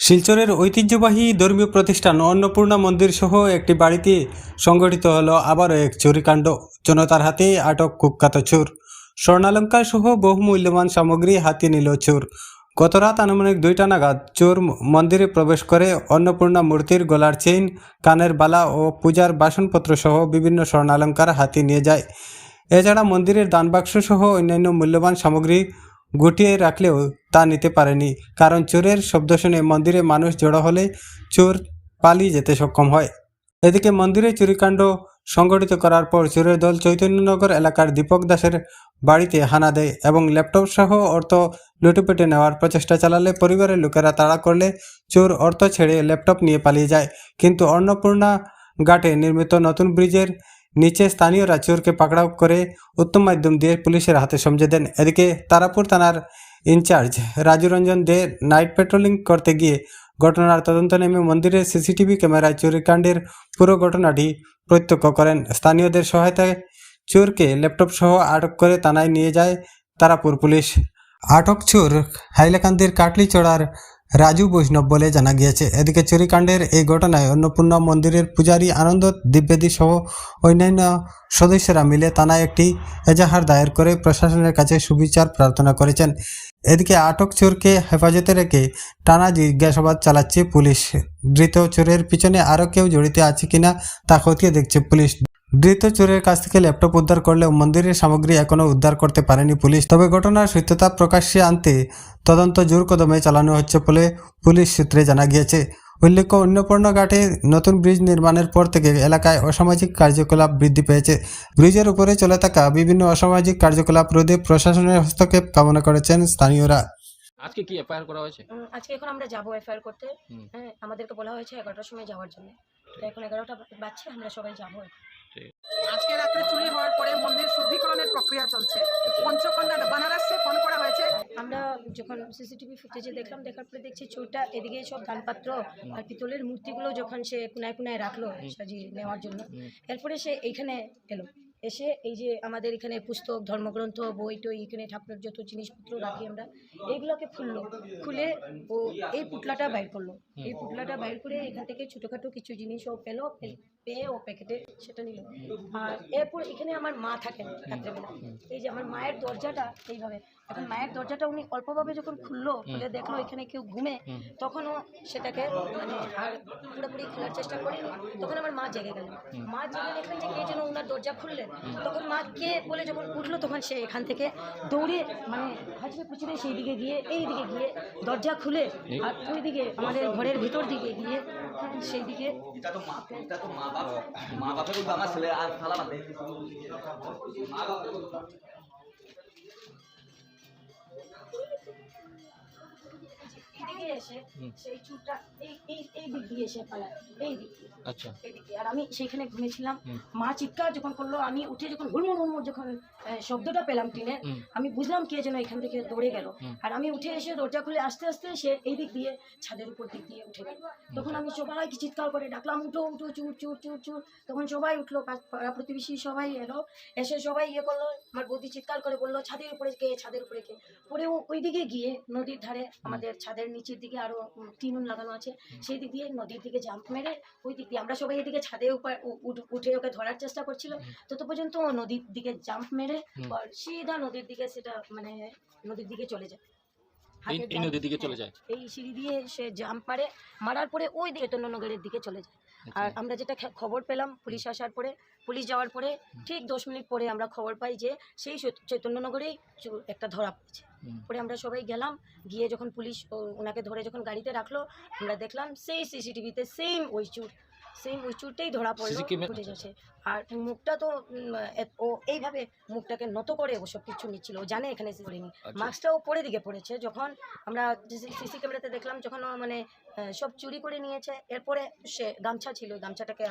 শিলচরের ঐতিহ্যবাহী ধর্মীয় প্রতিষ্ঠান অন্নপূর্ণা মন্দির সহ একটি বাড়িতে সংগঠিত হলো আবারও এক চুরিকাণ্ড। জনতার হাতে আটক কুখ্যাত চোর। স্বর্ণালঙ্কার সহ বহু মূল্যবান সামগ্রী হাতিয়ে নিল চোর। গতরাত আনুমানিক দুইটা নাগাদ চোর মন্দিরে প্রবেশ করে অন্নপূর্ণা মূর্তির গলার চেইন, কানের বালা ও পূজার বাসনপত্র সহ বিভিন্ন স্বর্ণালঙ্কার হাতিয়ে নিয়ে যায়। এছাড়া মন্দিরের দানবাক্স সহ অন্যান্য মূল্যবান সামগ্রী গুটিয়ে রাখলেও তা নিতে পারেনি। কারণ চোরের শব্দ শুনে মন্দিরে মানুষ জড়ো হলে চোর পালিয়ে যেতে সক্ষম হয়। এদিকে মন্দিরে চুরিকাণ্ড সংগঠিত করার পর চোরের দল চৈতন্যনগর এলাকার দীপক দাসের বাড়িতে হানা দেয় এবং ল্যাপটপ সহ অর্থ লুটেপুটে নেওয়ার প্রচেষ্টা চালালে পরিবারের লোকেরা তাড়া করলে চোর অর্থ ছেড়ে ল্যাপটপ নিয়ে পালিয়ে যায়। কিন্তু অন্নপূর্ণা ঘাটে নির্মিত নতুন ব্রিজের নিচে স্থানীয়রা চোরকে পাকড়াও করে উত্তম মাধ্যম দিয়ে পুলিশের হাতে সমঝে দেন। এদিকে তারাপুর থানার incharge Raju Ranjan Dey night patrolling করতে গিয়ে ঘটনার তদন্ত নেমে মন্দিরের সিসিটিভি ক্যামেরায় চুরিকাণ্ডের পুরো ঘটনাটি প্রত্যক্ষ করেন। স্থানীয়দের সহায়তায় চোরকে ল্যাপটপ সহ আটক করে থানায় নিয়ে যায় তারাপুর পুলিশ। আটক চোর হাইলাকান্দির কাটলিচড়ার রাজু বৈষ্ণব বলে জানা গিয়েছে। এদিকে চুরিকাণ্ডের এই ঘটনায় অন্নপূর্ণা মন্দিরের পূজারী আনন্দ দিব্যেদী সহ অন্যান্য সদস্যরা মিলে থানায় একটি এজাহার দায়ের করে প্রশাসনের কাছে সুবিচার প্রার্থনা করেছেন। এদিকে আটক চোরকে হেফাজতে রেখে টানা জিজ্ঞাসাবাদ চালাচ্ছে পুলিশ। ধৃত চোরের পিছনে আরও কেউ জড়িত আছে কিনা তা খতিয়ে দেখছে পুলিশ। ধৃত চোরের কাছ থেকে ল্যাপটপ উদ্ধার করলেও মন্দিরের সামগ্রী এখনও উদ্ধার করতে পারেনি পুলিশ। তবে ঘটনার সত্যতা প্রকাশ্যে আনতে তদন্ত জোর কদমে চালানো হচ্ছে বলে পুলিশ সূত্রে জানা গিয়েছে। উল্লেখ্য অন্নপূর্ণা ঘাটে নতুন ব্রিজ নির্মাণের পর থেকে এলাকায় অসামাজিক কার্যকলাপ বৃদ্ধি পেয়েছে। ব্রিজের উপরে চলে থাকা বিভিন্ন অসামাজিক কার্যকলাপ রোধে প্রশাসনের হস্তক্ষেপ কামনা করেছেন স্থানীয়রা। আজকে কি এফআইআর করা হয়েছে? আজকে এখন আমরা যাব এফআইআর করতে। হ্যাঁ আমাদেরকে বলা হয়েছে এগারোটার সময় যাওয়ার জন্য। তো এখন এগারোটা বাজছে আমরা সবাই যাব আজকে রাত্রে চুরি হওয়ার পরে মন্দির শুদ্ধিকরণের প্রক্রিয়া চলছে। পঞ্চকন্যা বানারসে ফোন করা হয়েছে। আমরা যখন সিসিটিভি ফুটেজে দেখলাম দেখার পরে দেখছি চোরটা এদিকে সব দানপাত্র আর পিতলের মূর্তিগুলো যখন সে কোনায় কোনায় রাখল সাজিয়ে নেওয়ার জন্য। এরপরে সে এইখানে এলো। এসে এই যে আমাদের এখানে পুস্তক ধর্মগ্রন্থ বই টই এখানে ঠাকুরের যত জিনিসপত্র রাখি আমরা এইগুলোকে খুললো। খুলে ও এই পুতলাটা বাইর করল। এই পুতলাটা বাইর করে এখান থেকে ছোটোখাটো কিছু জিনিসও পেল পেল- পেয়ে ও প্যাকেটে সেটা নিল। আর এরপর এখানে আমার মা থাকেন রাত্রেবেলা। এই যে আমার মায়ের দরজাটা এইভাবে। এখন মায়ের দরজাটা উনি অল্পভাবে যখন খুললো খুলে দেখল এখানে কেউ ঘুমে তখনও সেটাকে মানে আর পুরোপুরি খোলার চেষ্টা করেনি। তখন আমার মা জেগে গেলেন মা জেগে দেখলেন যে কে যেন ওনার দরজা খুললেন। তখন মা কে বলে যখন উঠল তখন সে এখান থেকে দৌড়ে মানে হাঁচড়ে পুচড়ে সেই দিকে গিয়ে এই দিকে গিয়ে দরজা খুলে আর ওই দিকে আমাদের ঘরের ভিতর দিকে গিয়ে সেই দিকে এটা তো মা বাপের বলব আমার ছেলে আর খালা বাদ। এসে সেই চুরটা এই এই এই দিক দিয়ে এসে পালায় এই দিক দিয়ে। আচ্ছা। আর আমি সেইখানে ঘুমিয়েছিলাম। মা চিৎকার যখন করল আমি উঠে যখন হুড়মুড় হুড়মুড় যখন শব্দটা পেলাম টিনে আমি বুঝলাম কে যেন এখান থেকে দৌড়ে গেল। আর আমি উঠে এসে দরজা খুলে আস্তে আস্তে সে এই দিক দিয়ে ছাদের উপর দিক দিয়ে উঠে গেল। তখন আমি সবাইকে চিৎকার করে ডাকলাম উঠো উঠো চুর চুর চুর চুর। তখন সবাই উঠল পাড়া প্রতিবেশী সবাই এলো। এসে সবাই ইয়ে করল আমার বৌদি চিৎকার করে বলল ছাদের উপরে কে ছাদের উপরে কে? পরে ওই দিকে গিয়ে নদীর ধারে আমাদের ছাদের নিচের দিকে আরও টিন টিনুন লাগানো আছে সেই দিক দিয়ে নদীর দিকে জাম্প মেরে ওই দিক দিয়ে। আমরা সবাই এদিকে ছাদে উপর উ- উঠ- উঠে ওকে ধরার চেষ্টা করছিল। তত পর্যন্ত ও নদীর দিকে জাম্প মেরে সিধা নদীর দিকে সেটা মানে নদীর দিকে চলে যায়। এই নদীর দিকে চলে যায়। এই সিঁড়ি দিয়ে সে জাম্প মারে মারার পরে ওই দিকে চৈতন্যনগরের দিকে চলে যায়। আর আমরা যেটা খবর পেলাম পুলিশ আসার পরে পুলিশ যাওয়ার পরে ঠিক দশ মিনিট পরে আমরা খবর পাই যে সেই চৈতন্যনগরেই চোর একটা ধরা পড়েছে। পরে আমরা সবাই গেলাম গিয়ে যখন পুলিশ ওনাকে ধরে যখন গাড়িতে রাখল আমরা দেখলাম সেই সিসিটিভিতে সেম ওই চুর। ওই চুরটাই ধরা পড়ল উঠে যাচ্ছে আর মুখটা তো ও এইভাবে মুখটাকে নত করে ও সব কিছু নিচ্ছিল ও জানে এখানে এসে পড়েনি মাস্কটা ও পরে দিকে পড়েছে যখন আমরা সিসি ক্যামেরাতে দেখলাম যখন মানে সব চুরি করে নিয়েছে এরপরে সে গামছা ছিল গামছাটাকে